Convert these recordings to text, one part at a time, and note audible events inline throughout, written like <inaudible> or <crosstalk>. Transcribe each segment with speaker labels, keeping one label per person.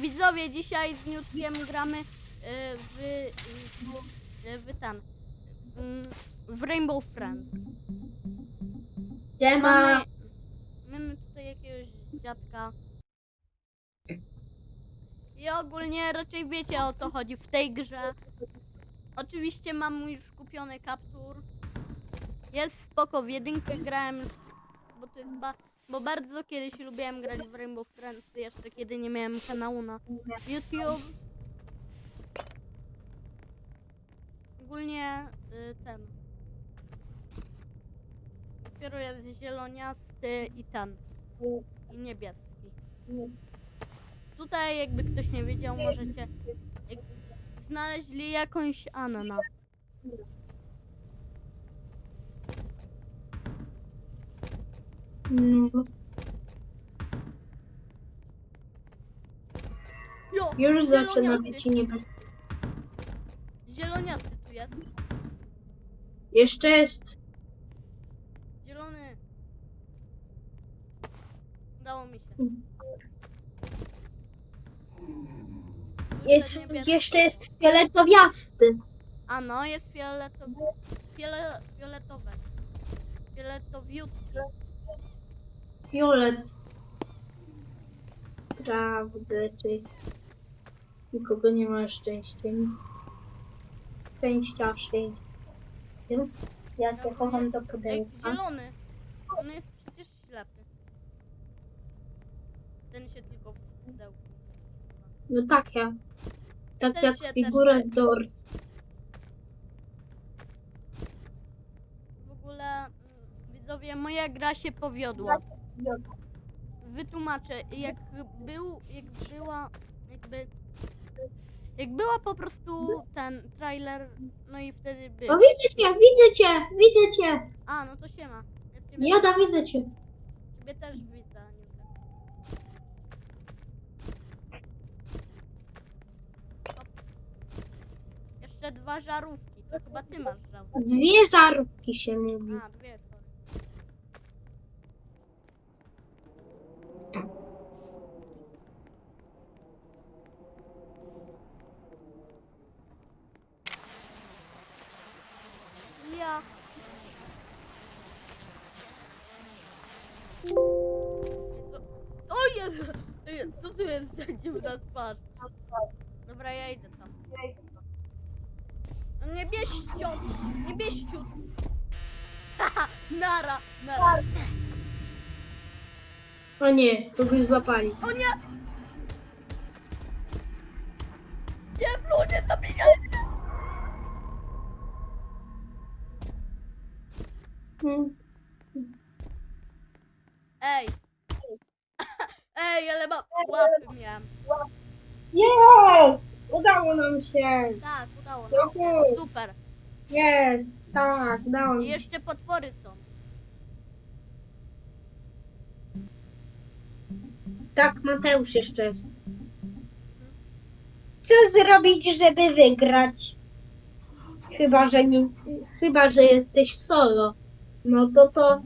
Speaker 1: Widzowie, dzisiaj z Newtkiem gramy y, w, y, w ten. mm, W Rainbow Friends.
Speaker 2: Siema.
Speaker 1: Mamy, mamy tutaj jakiegoś dziadka. I ogólnie raczej wiecie o co chodzi w tej grze. Oczywiście mam już kupiony kaptur. Jest spoko, w jedynkę grałem bo to jest ba bo bardzo kiedyś lubiłem grać w Rainbow Friends, jeszcze kiedy nie miałem kanału na YouTube. Ogólnie y, ten. Dopiero jest zieloniasty i ten. I niebieski. Tutaj jakby ktoś nie wiedział, możecie jak znaleźli jakąś Annę.
Speaker 2: No,
Speaker 1: Jo,
Speaker 2: już zaczyna
Speaker 1: zieloniasty.
Speaker 2: być niebezpieczne.
Speaker 1: Zieloniasty tu jest.
Speaker 2: Jeszcze jest.
Speaker 1: Zielony. Udało mi się.
Speaker 2: jest
Speaker 1: niebieski.
Speaker 2: jeszcze jest fioletowiasty.
Speaker 1: A no, jest fioletowy. Fiole, fioletowe. Fioletowiutki.
Speaker 2: Fiolet. Sprawdzę, czy nikogo nie ma szczęściem. Szczęścia, szczęścia. Ja cię kocham do pudełka.
Speaker 1: zielony. On jest przecież ślepy. Ten się tylko w pudełku.
Speaker 2: No tak ja. Tak
Speaker 1: Też
Speaker 2: jak figura z Doors.
Speaker 1: W ogóle, mm, widzowie, moja gra się powiodła. Wytłumaczę, jak był, jak była, jakby, jak była po prostu ten trailer, no i wtedy był.
Speaker 2: O widzę cię, widzę cię, widzę cię.
Speaker 1: A, no to siema. Ja ciebie,
Speaker 2: Joda, widzę cię.
Speaker 1: ciebie też widzę, Aniutek. Hop. Jeszcze dwa żarówki, to chyba ty masz żarówki.
Speaker 2: Dwie żarówki się mówi.
Speaker 1: A, dwie, za dziwna twarz? Dobra, ja idę tam. No nie bierz ciot! Nie bierz ciot! Haha, nara, nara.
Speaker 2: O nie, kogoś złapali.
Speaker 1: O! Nie, Ej, ale mam łapy miałem.
Speaker 2: Jest! Udało nam się!
Speaker 1: Tak, udało nam się.
Speaker 2: Juhu!
Speaker 1: Super.
Speaker 2: Jest! Tak, udało
Speaker 1: I
Speaker 2: nam się.
Speaker 1: jeszcze potwory są.
Speaker 2: Tak, Mateusz jeszcze jest. Co zrobić, żeby wygrać? Chyba, że nie, chyba, że jesteś solo. No to to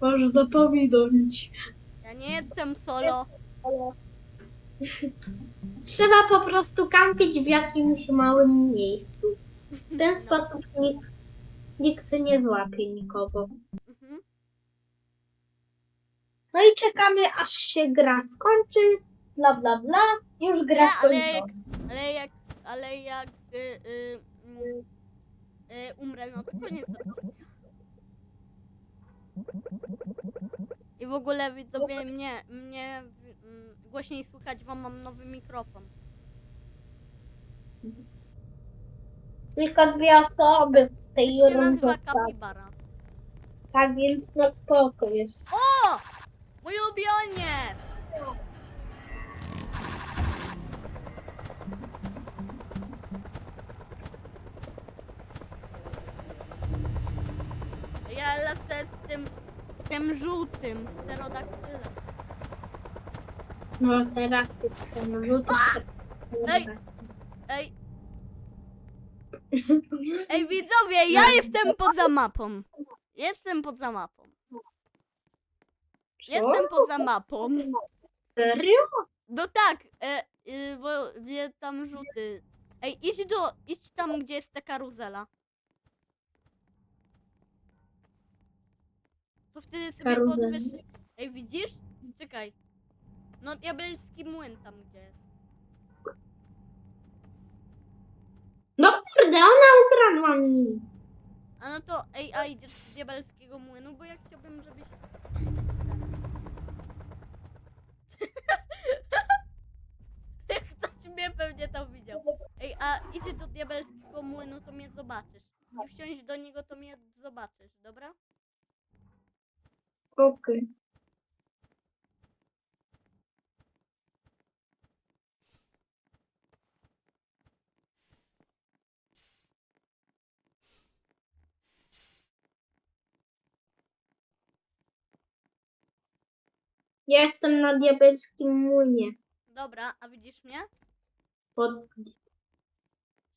Speaker 2: można pominąć.
Speaker 1: Ja nie jestem solo. <laughs>
Speaker 2: Trzeba po prostu kampić w jakimś małym miejscu. W ten
Speaker 1: No.
Speaker 2: sposób nikt, nikt nie złapie nikogo.
Speaker 1: Mhm.
Speaker 2: No i czekamy, aż się gra skończy. Bla, bla, bla. Już gra
Speaker 1: Nie, ale jak, ale jak, ale jak y, y, mm, y, umrę, no to koniec odcinka. I w ogóle widzowie mnie, mnie mm, głośniej słychać, bo mam nowy mikrofon.
Speaker 2: Tylko dwie osoby w
Speaker 1: To
Speaker 2: tej
Speaker 1: się nazywa
Speaker 2: rundzie.
Speaker 1: kapibara.
Speaker 2: Tak więc no spoko jest.
Speaker 1: O! Mój ulubioniec! Ja lecę z tym, z tym żółtym pterodaktylem.
Speaker 2: No teraz jest ten.
Speaker 1: Ej! Ej, <laughs> ej widzowie, ja jestem poza mapą. Jestem poza mapą. Jestem poza mapą.
Speaker 2: Serio?
Speaker 1: No tak, e, y, wie tam rzuty. Ej, idź do, idź tam, gdzie jest ta karuzela. To wtedy sobie
Speaker 2: Karuzela.
Speaker 1: podwyższysz. Ej, widzisz? Czekaj. No, diabelski młyn tam, gdzie jest.
Speaker 2: No kurde, ona ukradła mi.
Speaker 1: A no to, ej, a idziesz do diabelskiego młynu, bo ja chciałbym, żebyś... <laughs> Ktoś mnie pewnie tam widział. Ej, a idzie do diabelskiego młynu, to mnie zobaczysz. I wsiąść do niego, to mnie zobaczysz, dobra?
Speaker 2: Okej. Jestem na diabelskim młynie.
Speaker 1: Dobra, a widzisz mnie?
Speaker 2: Pod...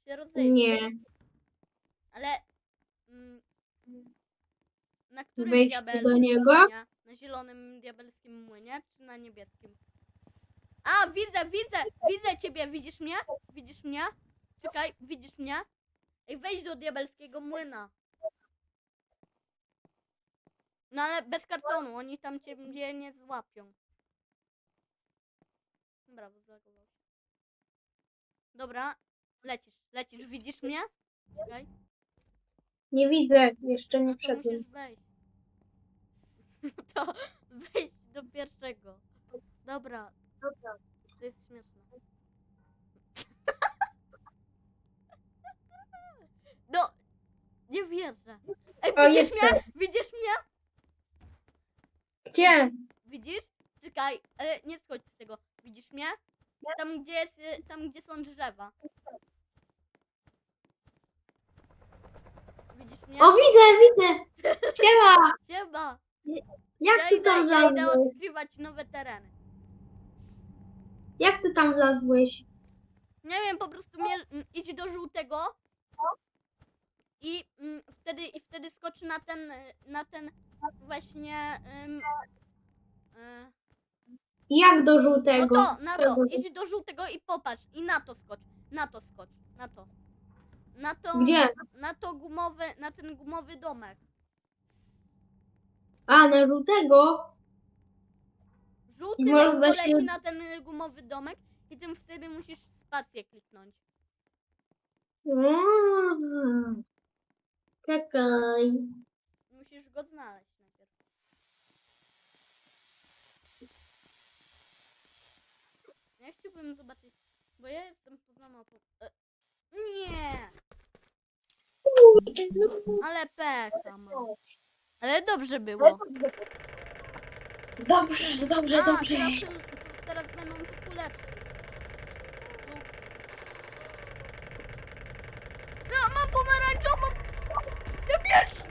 Speaker 1: Się.
Speaker 2: Nie.
Speaker 1: Ale... Mm, na którym
Speaker 2: Wejdź
Speaker 1: diabelskim
Speaker 2: do niego?
Speaker 1: Na zielonym diabelskim młynie, czy na niebieskim? A, widzę, widzę, widzę ciebie, widzisz mnie? Widzisz mnie? Czekaj, widzisz mnie? Ej, wejdź do diabelskiego młyna. No ale bez kartonu, oni tam ciebie nie złapią. Dobra, zlagował się. Dobra, lecisz, lecisz, widzisz mnie? Czekaj.
Speaker 2: Nie widzę, jeszcze
Speaker 1: No
Speaker 2: nie
Speaker 1: to
Speaker 2: wszedłem.
Speaker 1: musisz wejść. <laughs> To wejść do pierwszego. Dobra. To jest śmieszne. <laughs> No, nie wierzę. Ej,
Speaker 2: O,
Speaker 1: widzisz mnie? Widzisz mnie?
Speaker 2: Gdzie?
Speaker 1: Widzisz? Czekaj, ale nie schodź z tego. Widzisz mnie? Tam gdzie jest, y, tam gdzie są drzewa. Widzisz mnie?
Speaker 2: O, widzę, widzę! <laughs> Siema!
Speaker 1: Siema!
Speaker 2: Jak
Speaker 1: Ja
Speaker 2: ty
Speaker 1: idę,
Speaker 2: tam
Speaker 1: ja idę
Speaker 2: wlazłeś?
Speaker 1: odkrywać nowe tereny.
Speaker 2: Jak ty tam wlazłeś?
Speaker 1: Nie wiem, po prostu mnie, m, idź do żółtego i mm, wtedy i wtedy skocz na ten y, na ten właśnie ym, y,
Speaker 2: Jak do
Speaker 1: no
Speaker 2: żółtego?
Speaker 1: to, na to, idź do żółtego i popatrz i na to skocz, na to skocz, na to. Na to,
Speaker 2: Gdzie?
Speaker 1: na to gumowy, na ten gumowy domek.
Speaker 2: A, na żółtego?
Speaker 1: Żółty
Speaker 2: I można
Speaker 1: poleci
Speaker 2: się-
Speaker 1: na ten y, gumowy domek i tym wtedy musisz spację kliknąć.
Speaker 2: Mm. Czekaj.
Speaker 1: Musisz go znaleźć chciałbym zobaczyć, bo ja jestem poza mapą. E, nie! Ale pecha mam. Ale dobrze było.
Speaker 2: Dobrze, dobrze,
Speaker 1: A,
Speaker 2: dobrze.
Speaker 1: teraz, tu- teraz będą tu kuleczki. Tu. No, mam pomarańczową! Niebieś!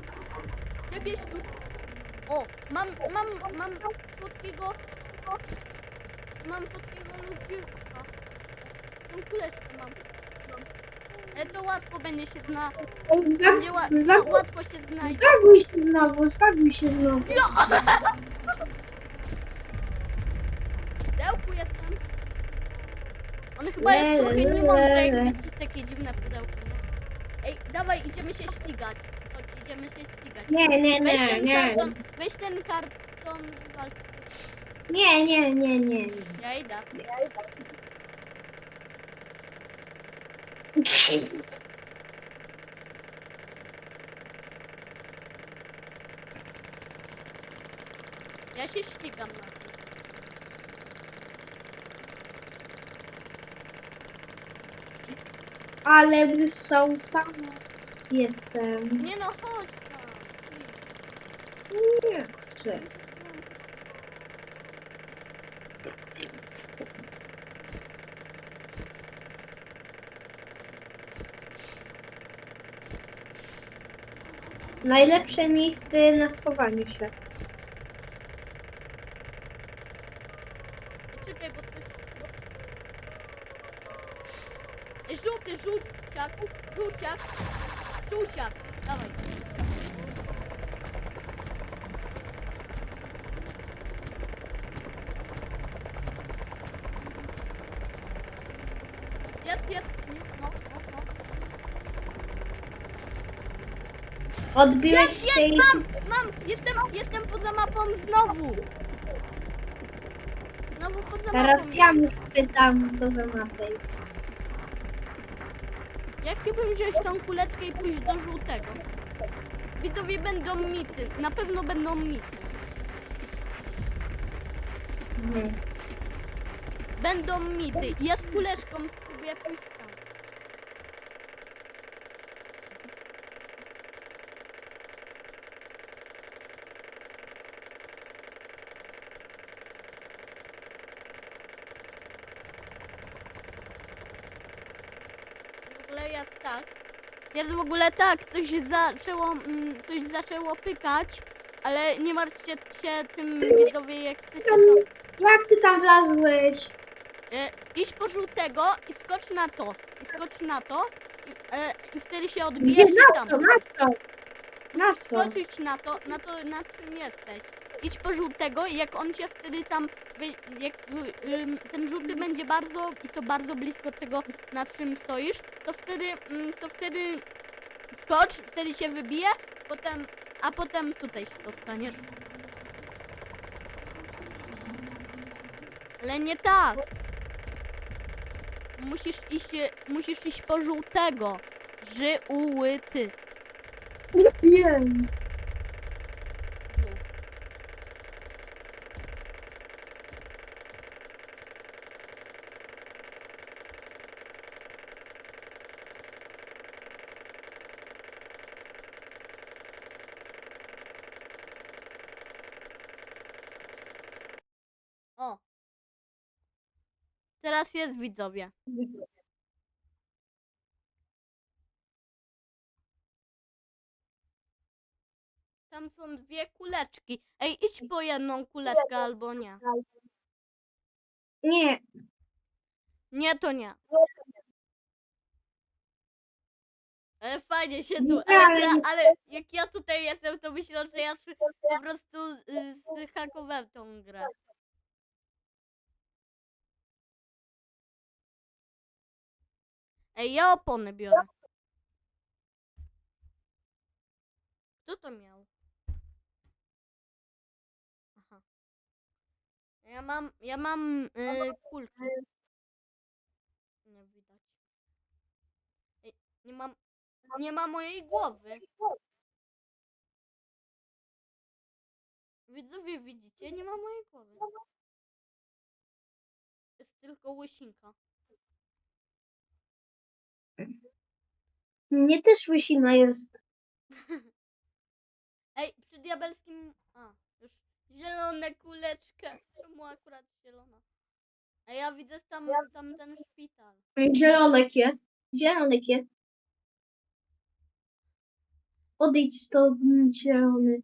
Speaker 1: Niebieski. O, mam, mam, mam słodkiego... Mam słodkiego ludziuka. Tą kuleczkę mam. Ale to łatwo będzie się zna... Będzie ła,
Speaker 2: Zbaguj,
Speaker 1: łatwo się znajdzie.
Speaker 2: zbaguj się znowu, zbaguj się znowu.
Speaker 1: W pudełku jestem. On chyba jest trochę jak
Speaker 2: le.
Speaker 1: widzi takie dziwne pudełko, nie? Ej, dawaj, idziemy się ścigać. Chodź, idziemy się ścigać.
Speaker 2: Nie, nie,
Speaker 1: Weź
Speaker 2: nie,
Speaker 1: ten
Speaker 2: nie.
Speaker 1: karton, weź ten karton, wal.
Speaker 2: Nie, nie, nie, nie.
Speaker 1: Ja idę. Ja się ścigam na tym.
Speaker 2: Ale wysałpana jestem.
Speaker 1: Nie no, chodź tam.
Speaker 2: Nie chcę. Najlepsze miejsce na schowaniu się.
Speaker 1: Czekaj, bo coś... Ej, Żółty, żółciak, żółciak, żółciak, dawaj. Jest, jest. Nie, no, no, no.
Speaker 2: Odbiłeś
Speaker 1: Jest,
Speaker 2: się
Speaker 1: jest,
Speaker 2: i...
Speaker 1: mam, mam. Jestem, jestem poza mapą znowu. Znowu poza
Speaker 2: Teraz
Speaker 1: mapą.
Speaker 2: ja już pytam do mapy.
Speaker 1: Ja chciałbym wziąć tą kuleczkę i pójść do żółtego. Widzowie będą mity. Na pewno będą mity.
Speaker 2: Mhm.
Speaker 1: Będą mity. Ja z kuleczką spróbuję pójść tam. W ogóle jest tak. Jest w ogóle tak, coś zaczęło, mm, coś zaczęło pykać, ale nie martwcie się tym widzowie, jak chcecie to
Speaker 2: Jak ty tam wlazłeś?
Speaker 1: E, idź po żółtego i skocz na to. I skocz na to. I, e, i wtedy się
Speaker 2: Gdzie?
Speaker 1: odbijesz i
Speaker 2: Na
Speaker 1: tam.
Speaker 2: co? Na co? Na co?
Speaker 1: Skoczyć na to, na to, na czym jesteś. Idź po żółtego i jak on cię wtedy tam, jak y, ten żółty będzie bardzo, i to bardzo blisko tego, na czym stoisz, to wtedy, mm, to wtedy skocz, wtedy się wybije, potem, a potem tutaj się dostaniesz. Ale nie tak. Musisz iść, musisz iść po żółtego. Żyły-ty.
Speaker 2: Nie wiem.
Speaker 1: O. Teraz jest widzowie. Tam są dwie kuleczki. Ej, idź po jedną kuleczkę albo nie.
Speaker 2: Nie.
Speaker 1: Nie, to nie. Ale fajnie się tu. Ale, ja, ale jak ja tutaj jestem, to myślę, że ja przy- po prostu y, zhakowałem tą grę. Ej, ja opony biorę. Kto to miał? Aha. Ja mam, ja mam y, kulki. Nie widać. Ej, nie mam, nie ma mojej głowy. Widzowie widzicie, nie ma mojej głowy. Jest tylko łysinka.
Speaker 2: Mnie też łysina jest. <laughs>
Speaker 1: Ej, przy diabelskim... A, już zielone kuleczka. Czemu akurat zielona? A ja widzę tam, tam ten szpital.
Speaker 2: Zielonek jest. Zielonek jest. Odejdź stąd, zielony.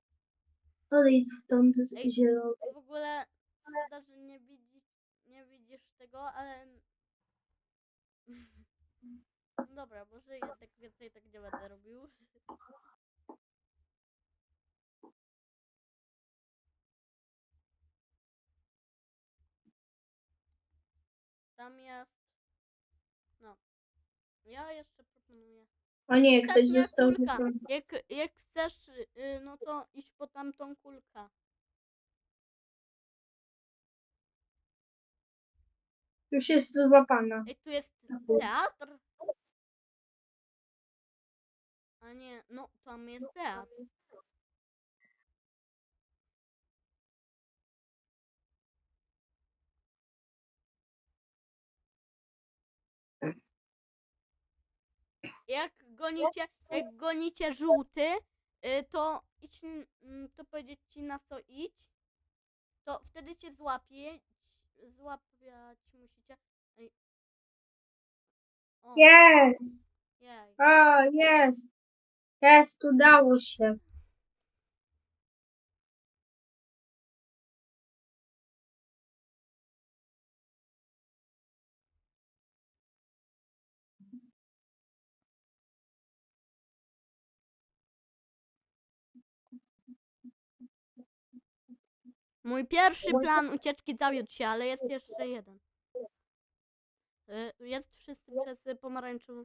Speaker 2: Odejdź stąd,
Speaker 1: Ej.
Speaker 2: zielony.
Speaker 1: W ogóle szkoda, że nie widzisz, nie widzisz tego, ale... <laughs> Dobra, może jednak więcej tak nie będę robił. Tam jest... No. Ja jeszcze proponuję...
Speaker 2: O nie, ktoś
Speaker 1: Ostatnia
Speaker 2: został
Speaker 1: kulka. Jak, jak chcesz, y, no to idź po tamtą kulkę.
Speaker 2: Już jest złapana.
Speaker 1: Ej, tu jest teatr? Nie, no tam jest teatr. Jak gonicie, jak gonicie żółty, y, to idź, mm, to powiedzieć ci na co idź, to wtedy cię złapie, złapiać musicie. Ej. O,
Speaker 2: Jest!
Speaker 1: jej.
Speaker 2: O, jest! Jest, udało się.
Speaker 1: Mój pierwszy plan ucieczki zawiódł się, ale jest jeszcze jeden. Y, Jest wszyscy przez y, pomarańczową.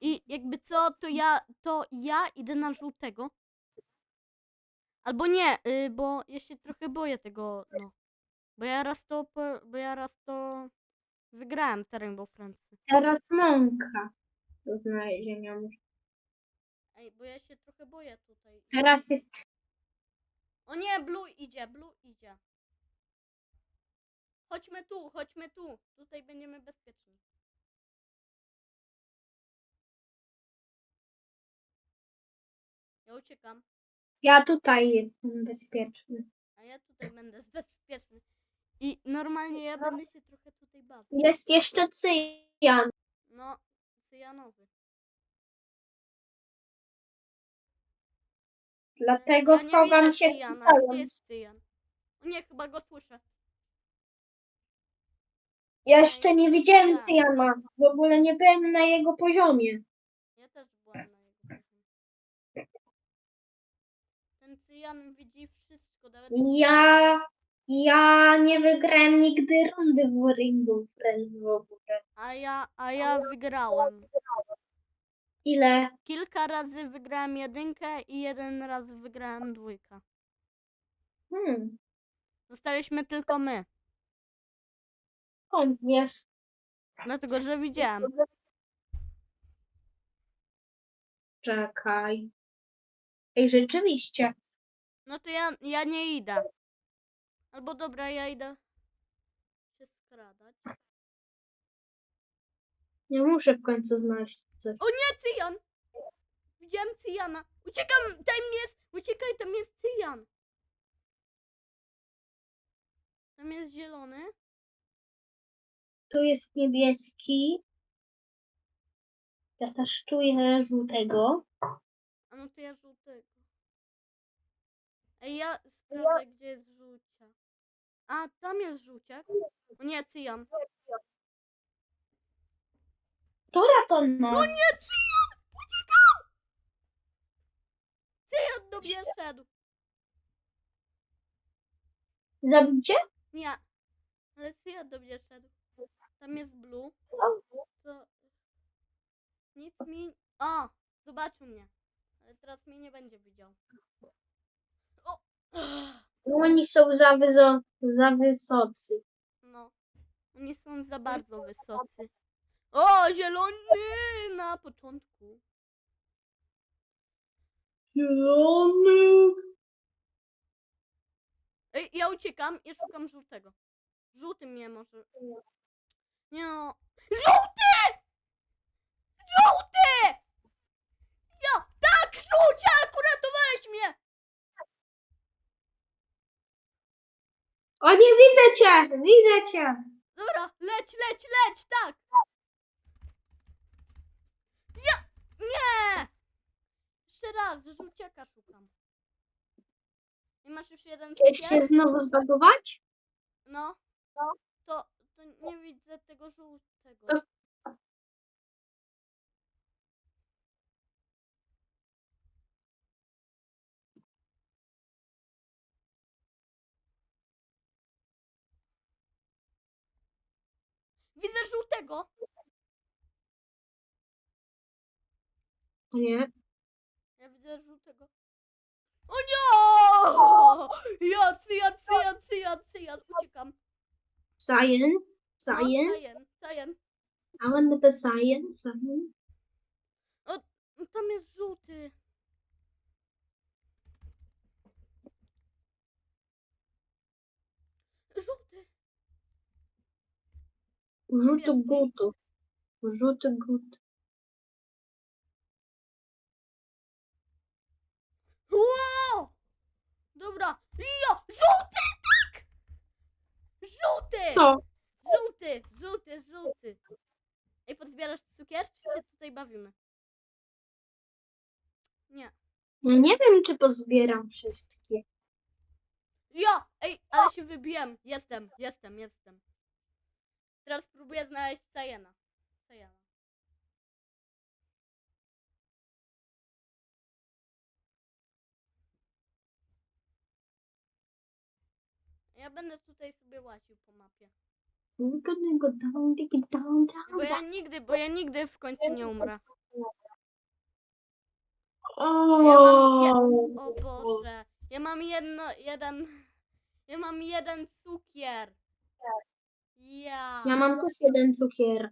Speaker 1: I jakby co, to ja, to ja idę na żółtego. Albo nie, y, bo ja się trochę boję tego, no. Bo ja raz to, bo ja raz to wygrałem te Rainbow Friendsy.
Speaker 2: Teraz mąka do znalezienia.
Speaker 1: Ej, bo ja się trochę boję tutaj.
Speaker 2: Teraz jest
Speaker 1: O nie, Blue idzie, Blue idzie. Chodźmy tu, chodźmy tu. Tutaj będziemy bezpieczni. Ja uciekam,
Speaker 2: Ja tutaj jestem bezpieczny.
Speaker 1: a ja tutaj będę bezpieczny. I normalnie ja będę się trochę tutaj bawił.
Speaker 2: Jest jeszcze cyjan.
Speaker 1: No, cyjanowy.
Speaker 2: Dlatego
Speaker 1: ja nie
Speaker 2: chowam
Speaker 1: widzę
Speaker 2: się
Speaker 1: cyjana. Gdzie jest cyjan? O nie, chyba go słyszę.
Speaker 2: Ja jeszcze nie widziałem
Speaker 1: Tak.
Speaker 2: cyjana. W ogóle nie byłem na jego poziomie.
Speaker 1: Ja też byłam na jego poziomie. Ten cyjan widzi wszystko, nawet
Speaker 2: Ja, ja nie wygrałem nigdy rundy w Ringu Friends w ogóle.
Speaker 1: A ja, a ja wygrałem.
Speaker 2: Ile?
Speaker 1: Kilka razy wygrałem jedynkę i jeden raz wygrałem dwójkę.
Speaker 2: Hmm.
Speaker 1: Zostaliśmy tylko my,
Speaker 2: Skąd wiesz?
Speaker 1: dlatego że widziałem.
Speaker 2: Czekaj. Ej, rzeczywiście.
Speaker 1: No to ja, ja nie idę. Albo dobra, ja idę się skradać.
Speaker 2: Nie muszę w końcu znaleźć coś.
Speaker 1: O nie, cyjan! Widziałem cyjana. Uciekam, tam jest, uciekaj, tam jest cyjan. Tam jest zielony.
Speaker 2: Tu jest niebieski. Ja też czuję żółtego.
Speaker 1: A no to ja żółtego. Ej, ja sprawdzę, gdzie jest żółcia. A, tam jest żółciak. O nie, cyjan.
Speaker 2: Która to no?
Speaker 1: O nie, cyjan! Uciekam! Cyjan do mnie szedł.
Speaker 2: Zabicie?
Speaker 1: Nie. Ale cyjan do mnie szedł. Tam jest blue. To... Nic mi... O! Zobaczył mnie. Ale teraz mnie nie będzie widział. O!
Speaker 2: Oni są za, wyso za wysocy.
Speaker 1: No. Oni są za bardzo wysocy. O, zielony na początku.
Speaker 2: Zielony.
Speaker 1: Ej, ja uciekam i szukam żółtego. Żółty mnie może... Nie no. Żółty! Żółty! Ja! Tak, żółciak! Uratowałeś mnie!
Speaker 2: O nie, widzę cię! Widzę cię!
Speaker 1: Dobra, leć, leć, leć, tak! Ja! Nie! Jeszcze raz, żółciaka szukam. I masz już jeden
Speaker 2: Chcesz
Speaker 1: cukier?
Speaker 2: się znowu zbagować?
Speaker 1: No. To, to nie widzę tego żółtego. Widzę żółtego.
Speaker 2: O nie.
Speaker 1: Ja widzę żółtego. O nie! Ja, cyjan, cyjan, cyjan, cyjan. Uciekam.
Speaker 2: Cyan.
Speaker 1: No,
Speaker 2: Cyan.
Speaker 1: Cyan, cyan.
Speaker 2: I want to be cyan. Cyan.
Speaker 1: Tam jest żółty. Żółty.
Speaker 2: Żółty
Speaker 1: Niebieski.
Speaker 2: gutu. Żółty gut.
Speaker 1: Żółty!
Speaker 2: Co?
Speaker 1: Żółty, żółty, żółty. Ej, podbierasz cukier, czy się tutaj bawimy? Nie.
Speaker 2: Ja nie wiem, czy pozbieram wszystkie.
Speaker 1: Ja! Ej, ale się wybiłem. Jestem, jestem, jestem. Teraz próbuję znaleźć Cayena. Cayena. Ja będę tutaj sobie łaził po mapie.
Speaker 2: Gonna go down, dig it down, down,
Speaker 1: Bo ja
Speaker 2: down.
Speaker 1: nigdy, bo ja nigdy w końcu nie umrę.
Speaker 2: O,
Speaker 1: Ja mam je- O Boże. Ja mam jedno, jeden... Ja mam jeden cukier. Ja.
Speaker 2: Ja mam też jeden cukier.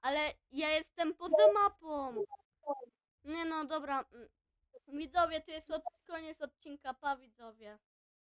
Speaker 1: Ale ja jestem poza mapą. Nie no, dobra. mm. Widzowie, to jest od, koniec odcinka. Pa, widzowie.